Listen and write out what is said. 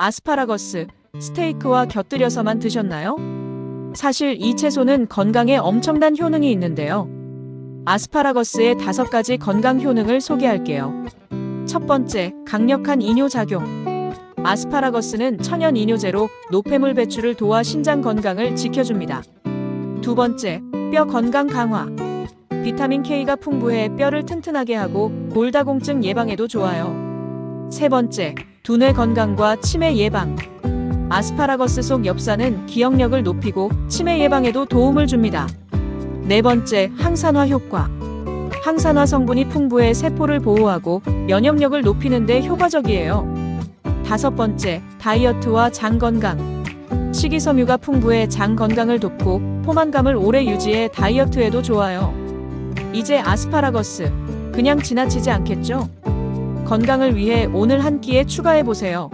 아스파라거스, 스테이크와 곁들여서만 드셨나요? 사실 이 채소는 건강에 엄청난 효능이 있는데요. 아스파라거스의 다섯 가지 건강 효능을 소개할게요. 첫 번째, 강력한 이뇨 작용. 아스파라거스는 천연 이뇨제로 노폐물 배출을 도와 신장 건강을 지켜줍니다. 두 번째, 뼈 건강 강화. 비타민 K가 풍부해 뼈를 튼튼하게 하고 골다공증 예방에도 좋아요. 세 번째, 두뇌 건강과 치매 예방. 아스파라거스 속 엽산은 기억력을 높이고 치매 예방에도 도움을 줍니다. 네 번째, 항산화 효과. 항산화 성분이 풍부해 세포를 보호하고 면역력을 높이는 데 효과적이에요. 다섯 번째, 다이어트와 장 건강. 식이섬유가 풍부해 장 건강을 돕고 포만감을 오래 유지해 다이어트에도 좋아요. 이제 아스파라거스. 그냥 지나치지 않겠죠? 건강을 위해 오늘 한 끼에 추가해 보세요.